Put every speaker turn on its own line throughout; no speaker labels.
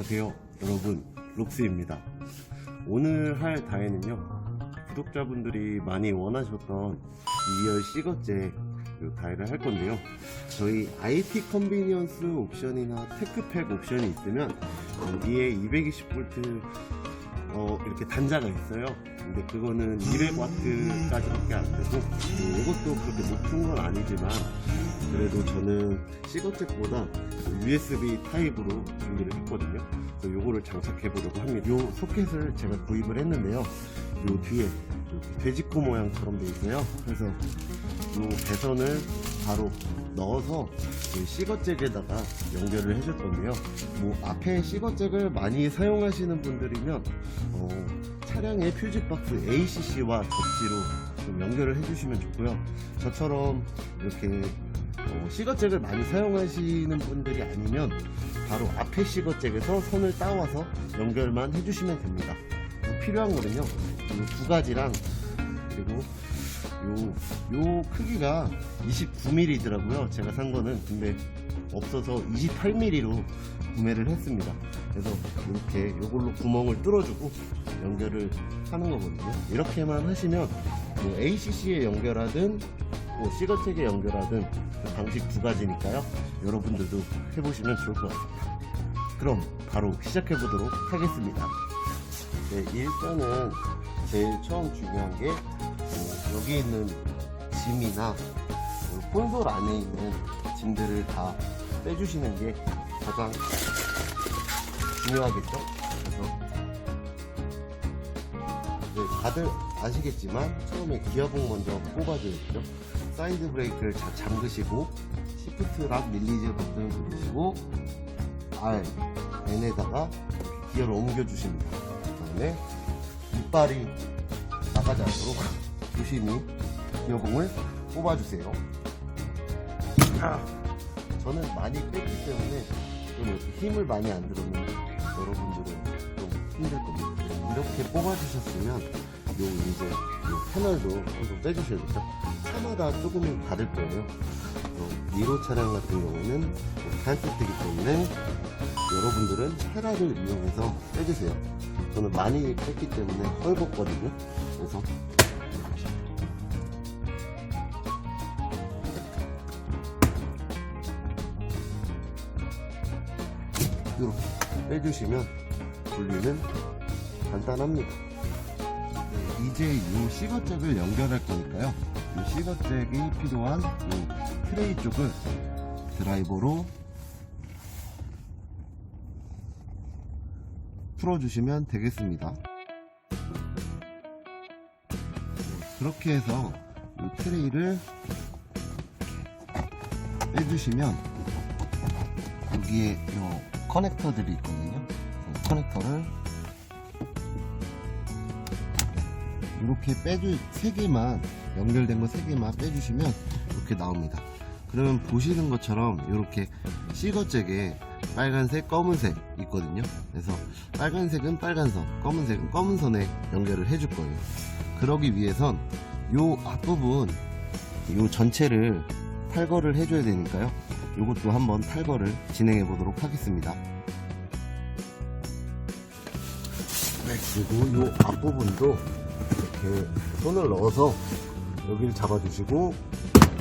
안녕하세요 여러분. 록스입니다. 오늘 할 다이는요 구독자분들이 많이 원하셨던 2열 시거제 그 다이를 할 건데요. 저희 IT 컨비니언스 옵션이나 테크팩 옵션이 있으면 여기에 220V 어, 이렇게 단자가 있어요. 근데 그거는 200W까지 밖에 안 되고 뭐 이것도 그렇게 높은 건 아니지만 그래도 저는 시거잭보다 USB 타입으로 준비를 했거든요. 그래서 요거를 장착해 보려고 합니다. 요 소켓을 제가 구입을 했는데요. 요 뒤에 돼지코 모양처럼 돼 있어요. 그래서 요 배선을 바로 넣어서 그 시거잭에다가 연결을 해줄 건데요. 뭐 앞에 시거잭을 많이 사용하시는 분들이면 어, 차량의 퓨즈박스 ACC와 접지로 좀 연결을 해주시면 좋고요. 저처럼 이렇게 어, 시거잭을 많이 사용하시는 분들이 아니면 바로 앞에 시거잭에서 선을 따와서 연결만 해주시면 됩니다. 어, 필요한 거는요, 이 두 가지랑 그리고 요, 요 크기가 29mm더라고요. 제가 산 거는 근데 없어서 28mm로 구매를 했습니다. 그래서 이렇게 요걸로 구멍을 뚫어주고 연결을 하는 거거든요. 이렇게만 하시면 뭐 ACC에 연결하든 뭐 시거책에 연결하든 그 방식 두 가지니까요. 여러분들도 해보시면 좋을 것 같습니다. 그럼 바로 시작해 보도록 하겠습니다. 네, 일단은 제일 처음 중요한 게 어, 여기 있는 짐이나 그 콘솔 안에 있는 짐들을 다 빼주시는 게 가장 중요하겠죠. 그래서 네, 다들 아시겠지만 처음에 기어봉 먼저 뽑아줘야죠. 사이드 브레이크를 자, 잠그시고 시프트 락 릴리즈 버튼을 누르시고 R N에다가 기어를 옮겨주십니다. 그 다음에 이빨이 나가지 않도록 조심히 기어봉을 뽑아주세요. 아, 저는 많이 뺐기 때문에 좀 힘을 많이 안 들었는데 여러분들은 좀 힘들 겁니다. 이렇게 뽑아주셨으면 요 이제 요 패널도 좀 빼주셔야겠죠. 차마다 조금은 다를 거예요. 어, 니로 차량 같은 경우는 탄세트이기 때문에 여러분들은 헤라를 이용해서 빼주세요. 저는 많이 뺐기 때문에 헐겁거든요. 그래서 이렇게 빼주시면 분리는 간단합니다. 네, 이제 이 시거잭을 연결할 거니까요. 이 시거잭이 필요한 이 트레이 쪽을 드라이버로 풀어주시면 되겠습니다. 그렇게 해서 이 트레이를 빼주시면 여기에 요 커넥터들이 있거든요. 그 커넥터를 이렇게 빼주 세 개만 연결된 거 세 개만 빼주시면 이렇게 나옵니다. 그러면 보시는 것처럼 이렇게 시거잭에 빨간색, 검은색 있거든요. 그래서 빨간색은 빨간 선, 검은색은 검은 선에 연결을 해줄 거예요. 그러기 위해선 요 앞부분, 요 전체를 탈거를 해줘야 되니까요. 요것도 한번 탈거를 진행해 보도록 하겠습니다. 네, 그리고 요 앞부분도 이렇게 손을 넣어서 여기를 잡아주시고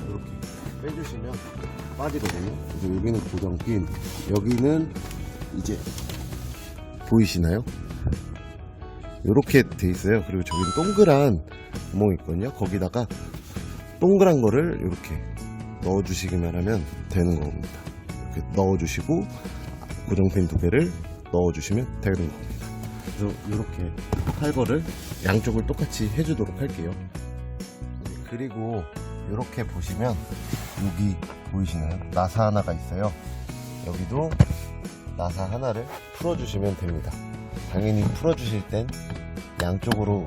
이렇게 빼주시면 빠지거든요. 그래서 여기는 고정 핀, 여기는 이제 보이시나요? 이렇게 돼 있어요. 그리고 저기는 동그란 구멍이 있거든요. 거기다가 동그란 거를 이렇게 넣어주시기만 하면 되는 겁니다. 이렇게 넣어주시고 고정핀 두 개를 넣어주시면 되는 겁니다. 그래서 이렇게 탈거를 양쪽을 똑같이 해주도록 할게요. 그리고 이렇게 보시면 여기 보이시나요? 나사 하나가 있어요. 여기도 나사 하나를 풀어주시면 됩니다. 당연히 풀어주실 땐 양쪽으로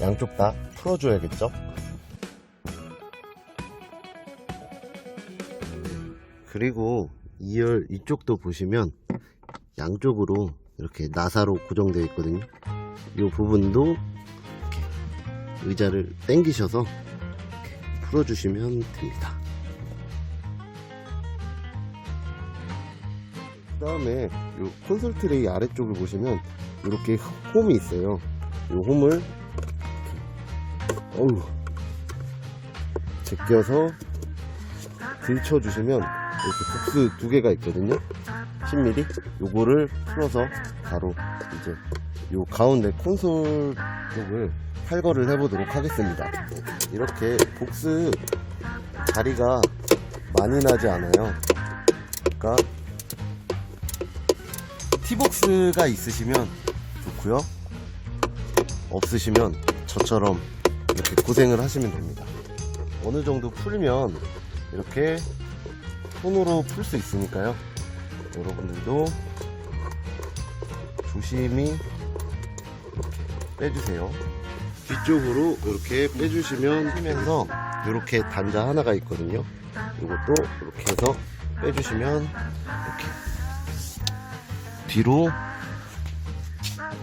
양쪽 다 풀어줘야겠죠? 그리고 2열 이쪽도 보시면 양쪽으로 이렇게 나사로 고정되어 있거든요. 이 부분도 의자를 당기셔서 풀어주시면 됩니다. 그 다음에 요 콘솔 트레이 아래쪽을 보시면 이렇게 홈이 있어요. 이 홈을 어우 제껴서 들쳐주시면 이렇게 복스 두 개가 있거든요. 10mm 요거를 풀어서 바로 이제 요 가운데 콘솔 쪽을 탈거를 해보도록 하겠습니다. 이렇게 복스 자리가 많이 나지 않아요. 그러니까 티복스가 있으시면 좋고요. 없으시면 저처럼 이렇게 고생을 하시면 됩니다. 어느 정도 풀면 이렇게 손으로 풀 수 있으니까요. 여러분들도 조심히 이렇게 빼주세요. 뒤쪽으로 이렇게 빼주시면 하면서 이렇게 단자 하나가 있거든요. 이것도 이렇게 해서 빼주시면 이렇게 뒤로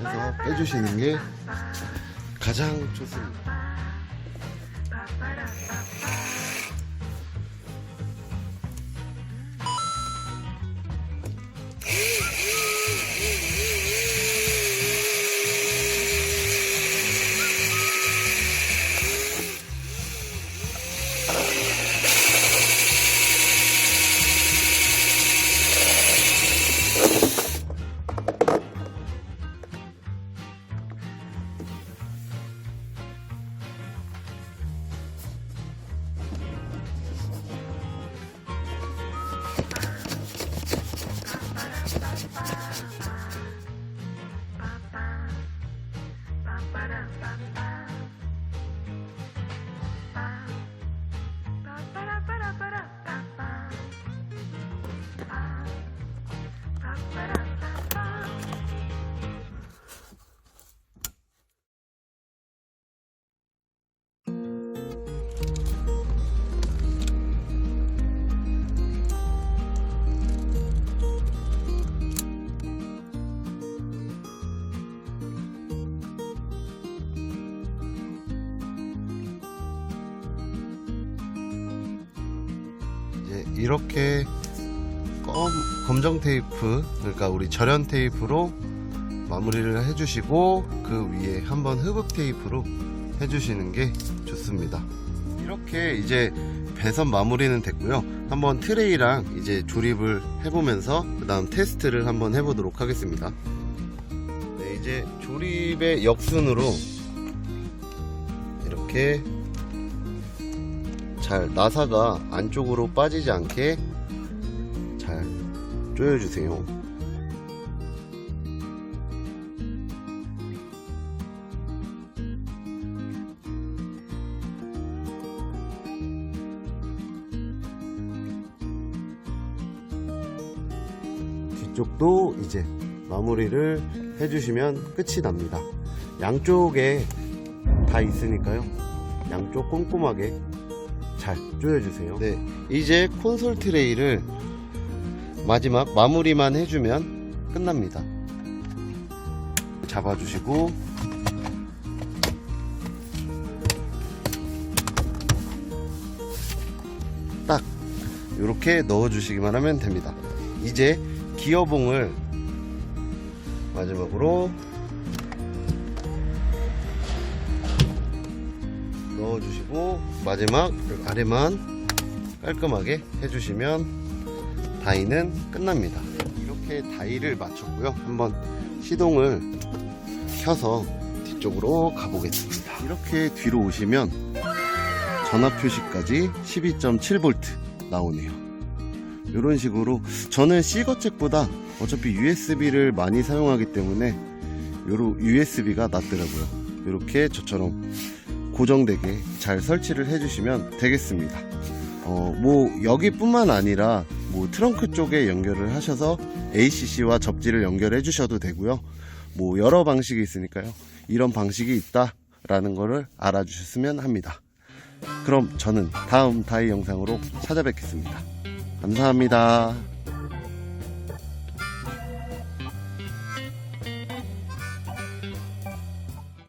해서 빼주시는 게 가장 좋습니다. 이렇게 검, 검정 테이프 그러니까 우리 절연 테이프로 마무리를 해주시고 그 위에 한번 흡흡 테이프로 해주시는 게 좋습니다. 이렇게 이제 배선 마무리는 됐고요. 한번 트레이랑 이제 조립을 해보면서 그 다음 테스트를 한번 해보도록 하겠습니다. 네, 이제 조립의 역순으로 이렇게 잘 나사가 안쪽으로 빠지지 않게 잘 조여주세요. 뒤쪽도 이제 마무리를 해주시면 끝이 납니다. 양쪽에 다 있으니까요. 양쪽 꼼꼼하게 잘 조여주세요. 네, 이제 콘솔 트레이를 마지막 마무리만 해주면 끝납니다. 잡아주시고 딱 이렇게 넣어주시기만 하면 됩니다. 이제 기어봉을 마지막으로 넣어주시고 마지막 아래만 깔끔하게 해주시면 다이는 끝납니다. 이렇게 다이를 마쳤고요. 한번 시동을 켜서 뒤쪽으로 가보겠습니다. 이렇게 뒤로 오시면 전압 표시까지 12.7V 나오네요. 이런 식으로 저는 C거잭보다 어차피 USB를 많이 사용하기 때문에 요로 USB가 낫더라고요. 이렇게 저처럼 고정되게 잘 설치를 해주시면 되겠습니다. 어, 뭐 여기뿐만 아니라 뭐 트렁크 쪽에 연결을 하셔서 ACC와 접지를 연결해 주셔도 되고요. 뭐 여러 방식이 있으니까요. 이런 방식이 있다라는 거를 알아주셨으면 합니다. 그럼 저는 다음 다이 영상으로 찾아뵙겠습니다. 감사합니다.